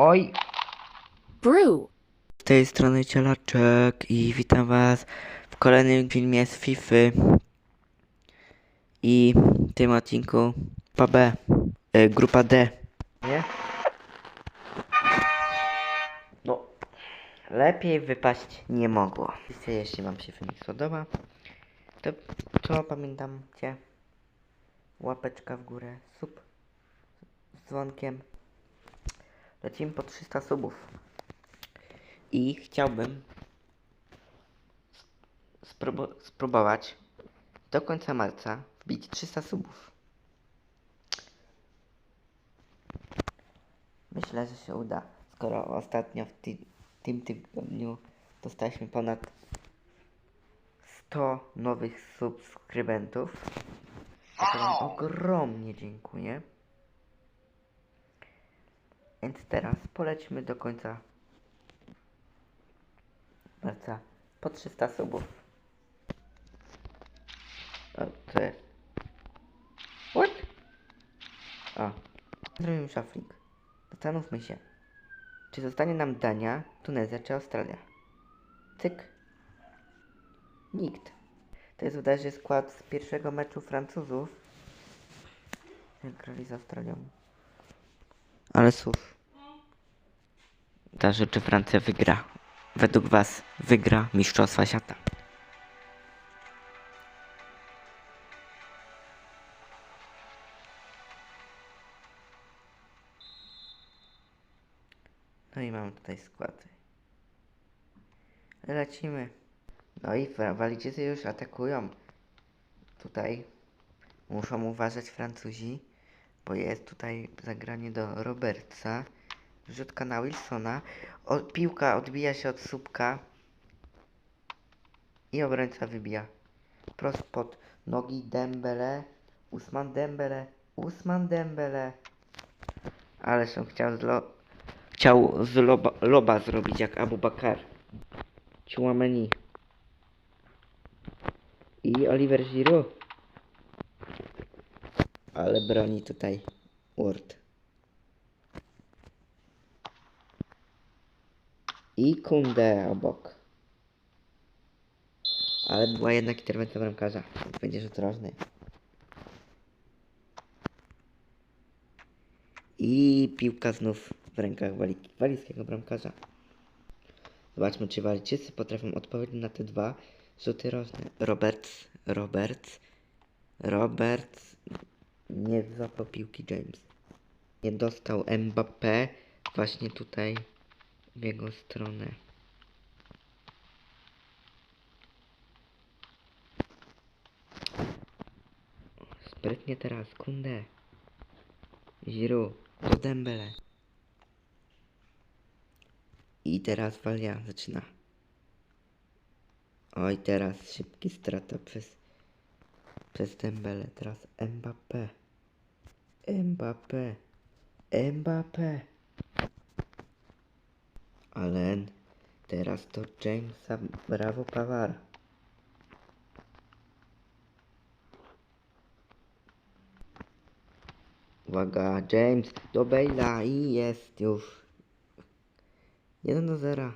Oj! Brew. Z tej strony Cielaczek i witam was w kolejnym filmie z FIFA i w tym odcinku grupa B, e, grupa D. Nie? No, lepiej wypaść nie mogło. Jeśli wam się filmik podoba, to co pamiętamcie? Łapeczka w górę, sub z dzwonkiem. Lecimy po 300 subów. I chciałbym spróbu- spróbować do końca marca wbić 300 subów. Myślę, że się uda, skoro ostatnio w ty- tym tygodniu dostaliśmy ponad 100 nowych subskrybentów. Za to wam ogromnie dziękuję. Więc teraz polećmy do końca marca po 300 subów. O, co jest? What? O. Zrobimy shuffling. Zastanówmy się. Czy zostanie nam Dania, Tunezja czy Australia? Cyk. Nikt. To jest bodajże skład z pierwszego meczu Francuzów. Jak grali z Australią. Ale słów. Zależy, czy Francja wygra. Według Was wygra Mistrzostwa Świata. No i mamy tutaj składy. Lecimy. No i Walijczycy już atakują. Tutaj muszą uważać Francuzi, bo jest tutaj zagranie do Robertsa. Rzutka na Wilsona. O, piłka odbija się od słupka. I obrońca wybija. Prost pod nogi Dembele. Usman Dembele. Usman Dembele. Ależ on chciał z, lo... chciał z loba, loba zrobić jak Abu Bakar. I Oliver Giroud. Ale broni tutaj Ward. I Kunde obok. Ale była jednak interwencja bramkarza. Będziesz ostrożny. I piłka znów w rękach wali walijskiego bramkarza. Zobaczmy, czy Walijczycy potrafią odpowiedzieć na te dwa rzuty rożne. Roberts, Roberts, Roberts nie złapał piłki James. Nie dostał Mbappé właśnie tutaj w jego stronę. Sprytnie teraz, Kunde. Giroud, do Dembele. I teraz Walia zaczyna. Oj, teraz szybki strata przez, przez Dembele. Teraz Mbappé. Mbappé. Mbappé. Ale teraz to Jamesa Bravo Pawara. Uwaga, James do Bale'a i jest już 1 do 0.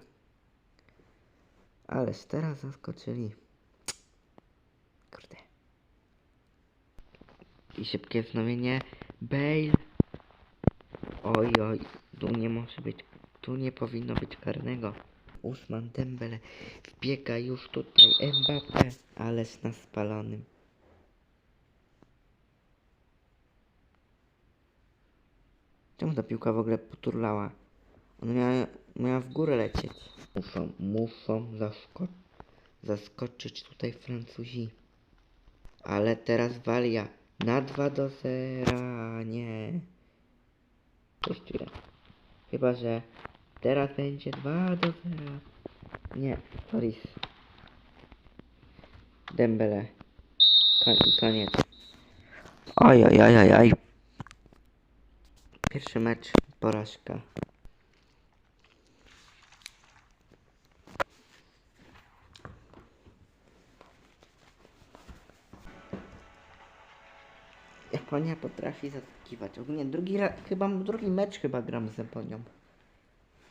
Ależ teraz zaskoczyli. Kurde. I szybkie wznowienie. Bale. Oj, oj, tu nie może być, tu nie powinno być karnego. Usman Dembele wbiega już tutaj Mbappé, ależ na spalonym. Czemu ta piłka w ogóle poturlała? Ona miała, miała w górę lecieć. Muszą, muszą zasko zaskoczyć tutaj Francuzi. Ale teraz Walia na 2 do 0. Nie. Coś chwilę. Chyba, że teraz będzie 2 do 0. Nie, Paris. Dembele. Kon koniec. Oj, oj, oj, oj, oj. Pierwszy mecz, porażka. Japonia potrafi zaskakiwać. Ogólnie drugi, ra- chyba drugi mecz chyba gram z Japonią.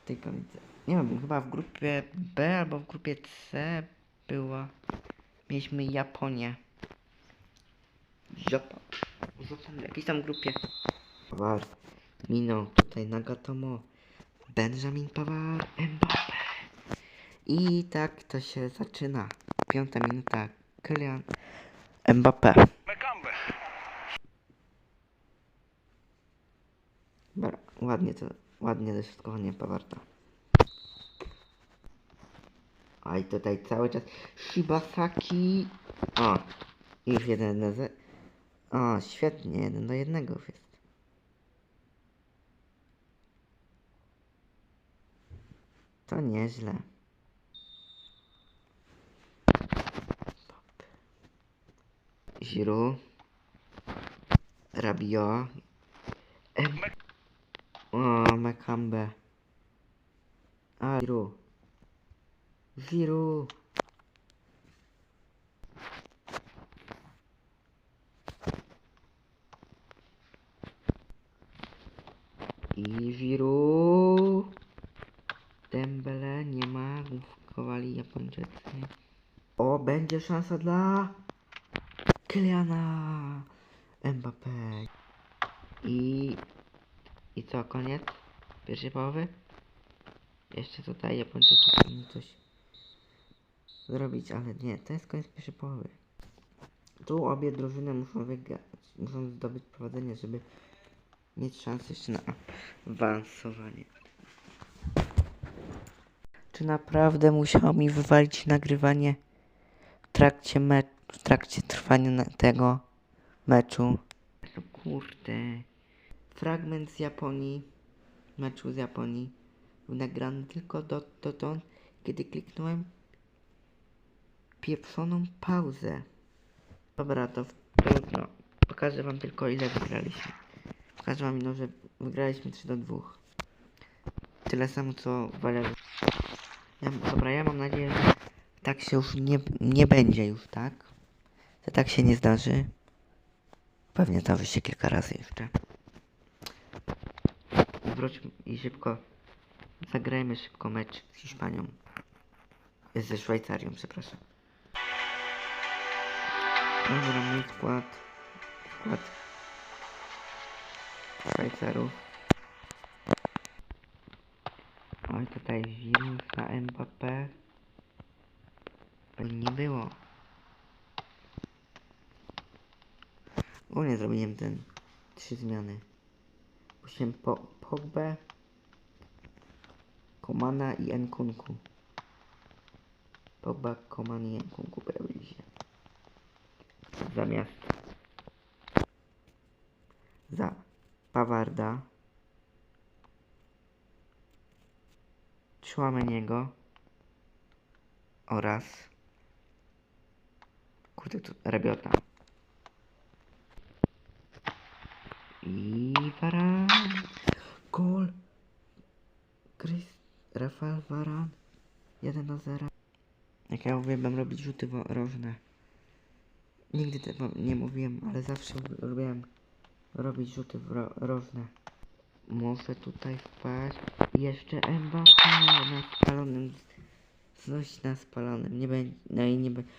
w tej kolejce. Nie wiem, chyba w grupie B albo w grupie C była. Mieliśmy Japonię. Japan. Japan w jakiejś tam grupie. Pawar, Mino, tutaj Nagatomo, Benjamin Pawar, Mbappe. I tak to się zaczyna. Piąta minuta. Kylian Mbappe. Dobra, ładnie to, ładnie dośrodkowanie Pawarta. A i tutaj cały czas Shibasaki. O, już jeden na ze... O, świetnie, jeden do jednego już jest. To nieźle. Giroud. Rabiot. Em... O, Mekambe. A, Giroud. Giroud. I Giroud. Dembele nie ma, główkowali Japończycy. O, będzie szansa dla Kyliana Mbappé. I... I co, koniec? Pierwszej połowy? Jeszcze tutaj Japończycy powinni coś zrobić, ale nie, to jest koniec pierwszej połowy. Tu obie drużyny muszą wygrać, muszą zdobyć prowadzenie, żeby mieć szansę jeszcze na awansowanie. Czy naprawdę musiało mi wywalić nagrywanie w trakcie meczu, w trakcie trwania tego meczu? No kurde. Fragment z Japonii, meczu z Japonii, był nagrany tylko do, dotąd, kiedy kliknąłem pieprzoną pauzę. Dobra, to trudno. Pokażę wam tylko ile wygraliśmy. Pokażę wam że wygraliśmy 3 do 2. Tyle samo co Waler. Ja, dobra, ja mam nadzieję, że tak się już nie, nie będzie już, tak? Że tak się nie zdarzy. Pewnie zdarzy się kilka razy jeszcze. Wróćmy i szybko zagrajmy szybko mecz z Hiszpanią. Ze Szwajcarią, przepraszam. Dobra, mój skład. Skład Szwajcarów. Oj, tutaj wirusa Mbappé. Nie było. Ogólnie zrobiłem ten trzy zmiany. Puściłem po, Pogbę, Komana i Nkunku. Pogba, Koman i Nkunku pojawili się. Zamiast za Pawarda Chouameniego oraz kurde tu Rabiota i Varan gol Chris Rafael Varan 1 do 0 jak ja uwielbiam robić rzuty rożne nigdy tego nie mówiłem ale zawsze lubiłem robić rzuty wro- rożne Muszę tutaj wpaść. Jeszcze Mbappé na spalonym. Coś na spalonym. Nie będzie. No i nie będzie.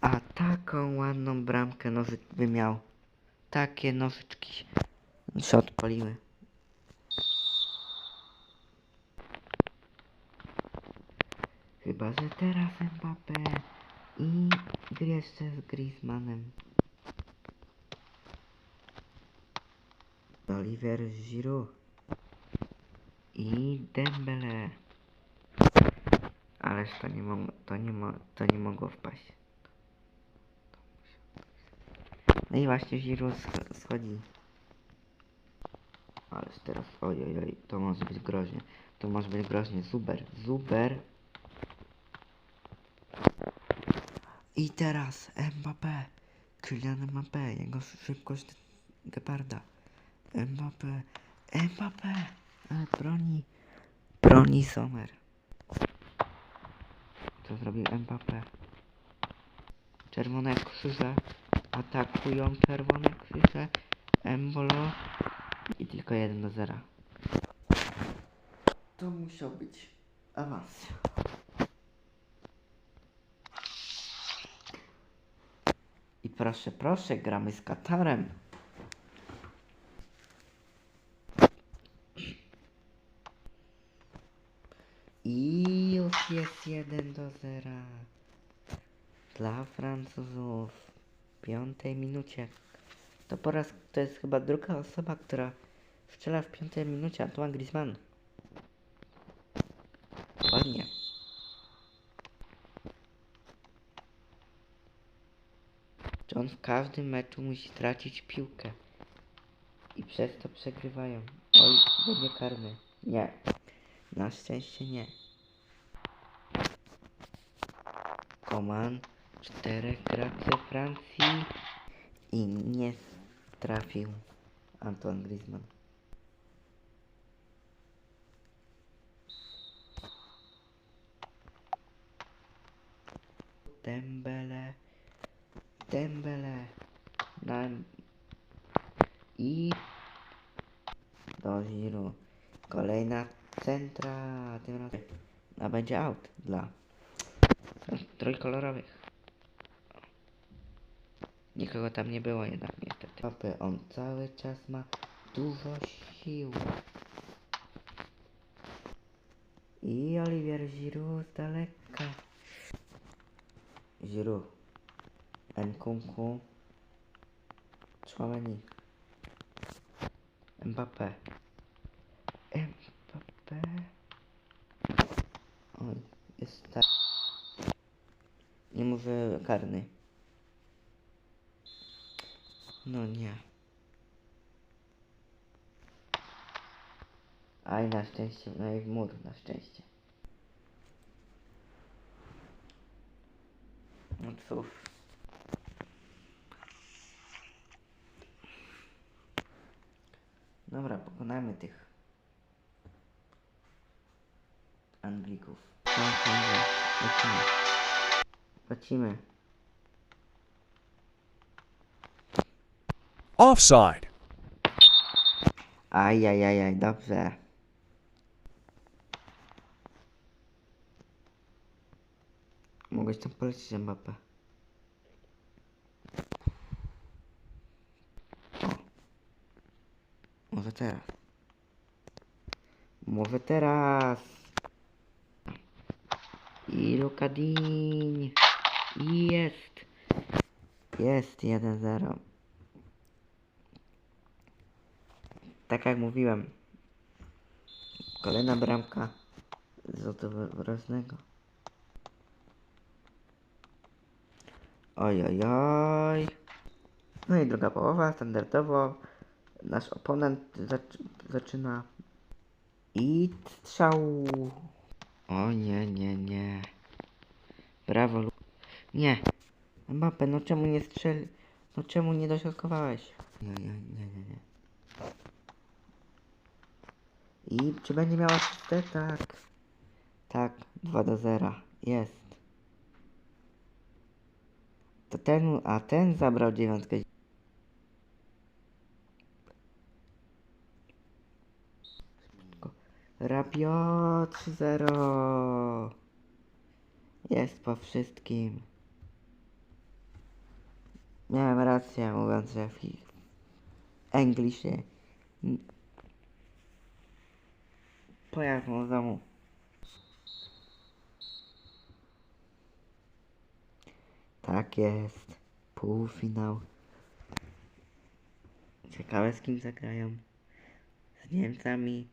A taką ładną bramkę nożyk by miał. Takie nożyczki się odpaliły. Chyba, że teraz Mbappé i jeszcze z Griezmannem. Oliver Giroud i Dembele. Ależ to nie, to nie, to nie mogło wpaść. No i właśnie Giroud sch- schodzi. Ależ teraz, oj, oj, oj, to może być groźnie. To może być groźnie. Zuber, Zuber. I teraz Mbappé. Kylian Mbappé, jego szybkość Geparda. Mbappé, Mbappé, ale broni, broni Sommer. Co zrobił Mbappé? Czerwone krzyże atakują czerwone krzyże. Embolo i tylko 1 do 0. To musiał być awans. I proszę, proszę, gramy z Katarem. I już jest 1 do 0 dla Francuzów w piątej minucie. To po raz, to jest chyba druga osoba, która strzela w piątej minucie, Antoine Griezmann. Ładnie. Czy on w każdym meczu musi tracić piłkę? I przez to przegrywają. Oj, będzie karny. Nie. Na szczęście nie. Koman. Czterech graczy Francji. I nie trafił Antoine Griezmann. Dembele. Dembele. Na... I... Do Giru. Kolejna centra. Tym razem. A będzie out dla trójkolorowych. Nikogo tam nie było jednak Papy, on cały czas ma dużo sił. I Olivier Giroud z daleka. Giroud. Nkunku. Chouameni. Mbappé. Mbappé. Oj, jest tak. Nie mówię karny. No nie. Aj, na szczęście, no i w mur, na szczęście. No cóż. Dobra, pokonajmy tych Anglików. Dobra, lecimy. Lecimy. Offside. Ajajajaj, dobrze. Mogłeś tam polecieć Mbappé. O. Może teraz. Może teraz. I Lukadin. Jest. Jest 1-0. Tak jak mówiłem. Kolejna bramka z odwrotnego. Oj, oj, oj. No i druga połowa, standardowo. Nasz oponent zac zaczyna. I strzał. O nie, nie, nie. Brawo. Nie. Mbappe, no czemu nie strzeli? No czemu nie dośrodkowałeś? Nie, nie, nie, nie, nie. I czy będzie miała asystę? Tak. Tak, 2 do 0. Jest. To ten, a ten zabrał dziewiątkę. Rabio 3-0. Jest po wszystkim. Miałem rację mówiąc, że w ich Pojechał z domu. Tak jest. Półfinał. Ciekawe z kim zagrają. Z Niemcami.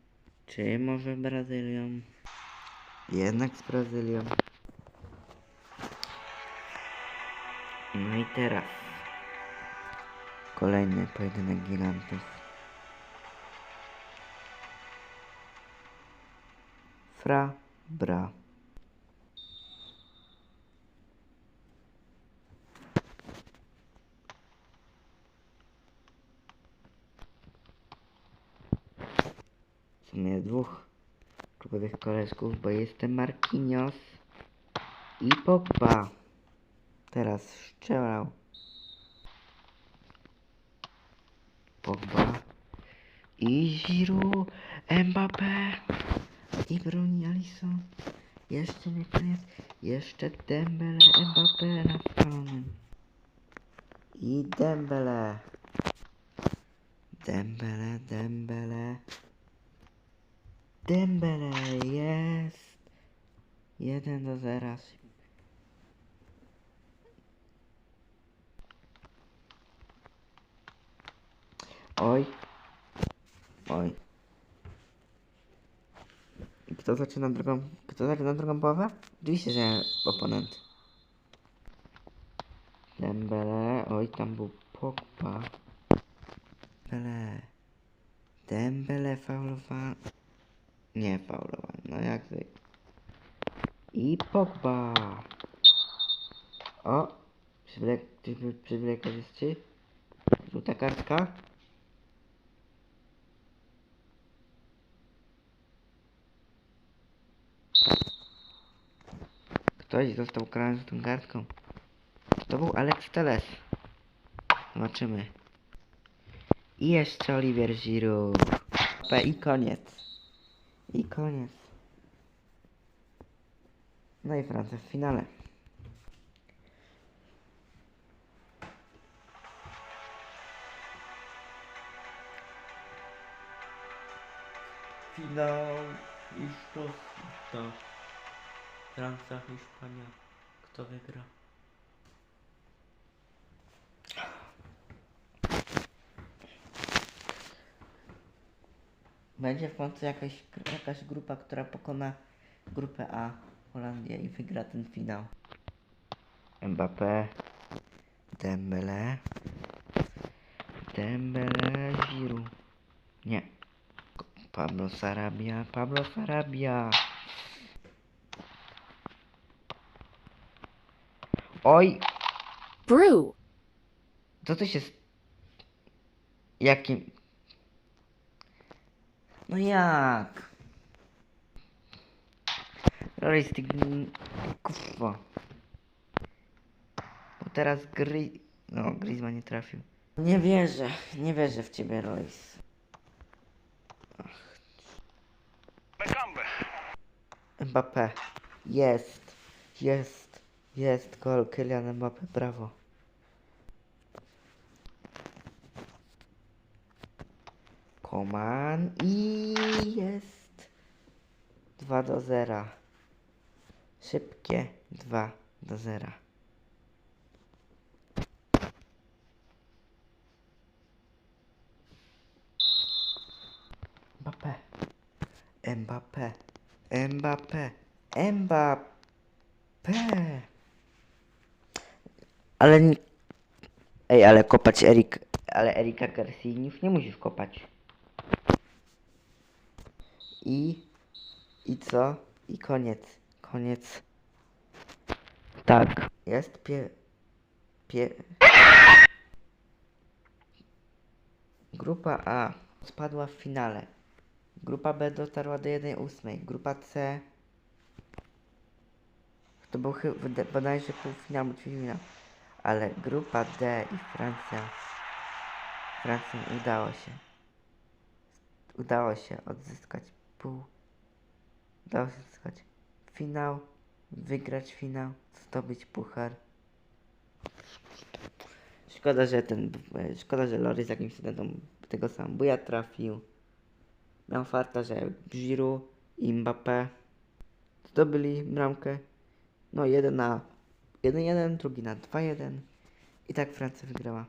Czy może Brazylią? Jednak z Brazylią. No i teraz. Kolejny pojedynek gigantów. Fra, bra. W dwóch klubowych koleżków, bo jestem Marquinhos i Pogba. Teraz strzelał. Pogba i Giroud, Mbappé. I broni Alisson. Jeszcze nie koniec. Jeszcze Dembele, Mbappé na spalonym. I Dembele. Dembele, Dembele. Dembele jest. 1 do 0. Oj. Oj. Kto zaczyna drugą, kto zaczyna drugą połowę? Oczywiście, że oponent. Dembele, oj tam był Pogba. Dembele. Dembele faulowany. Nie faulowany, no jak. I Pogba. O! Przywilej, przywilej korzysty. Żółta kartka. Ktoś został ukarany z tą kartką. To był Alex Teles? Zobaczymy. I jeszcze Olivier Giroud. I koniec. I koniec. No i Francja w finale. Finał mistrzostwa. Francja, Hiszpania. Kto wygra? Będzie w końcu jakaś, jakaś grupa, która pokona grupę A, Holandię i wygra ten finał. Mbappé, Dembele, Dembele, Giroud. Nie. Pablo Sarabia, Pablo Sarabia. Oj, Brew. co to się... s- Jakim... No jak? Rory ty... Kurwa. Bo teraz gry... No, Griezmann nie trafił. Nie wierzę, nie wierzę w ciebie, Royce. Mbappé. Jest. Jest. Jest gol Kylian Mbappé, brawo. Koman i jest 2 do 0. Szybkie 2 do 0. Mbappé. Mbappé. Mbappé. Mbappé. Ale... Ej, ale kopać Erik... Ale Erika już nie musisz kopać. I... I co? I koniec. Koniec. Tak. Jest pie... Pie... Grupa A spadła w finale. Grupa B dotarła do 1-8. Grupa C... To był chyba bodajże półfinał, bądź finał. Ale grupa D i Francja... Francji udało się. Udało się odzyskać pół. Udało się odzyskać finał, wygrać finał, zdobyć puchar. Szkoda, że ten. Szkoda, że Lory z jakimś cudem tego sam buja trafił. Miał farta, że Giroud i Mbappé zdobyli bramkę. No jeden na 1-1, drugi na 2-1. I tak Francja wygrała.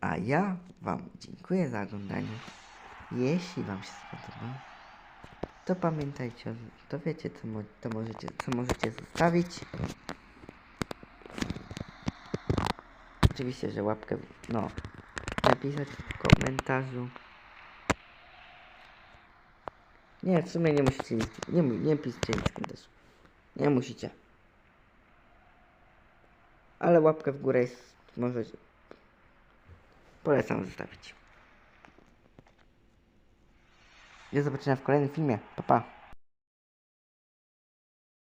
A ja Wam dziękuję za oglądanie. Jeśli Wam się spodobało, to pamiętajcie, to wiecie, co, mo- to możecie, co możecie zostawić. Oczywiście, że łapkę, no, napisać w komentarzu. Nie, w sumie nie musicie nic, nie, nie piszcie nic komentarzu. Nie musicie. Ale łapkę w górę jest, możecie, Polecam zostawić. Do zobaczenia w kolejnym filmie. Pa, pa.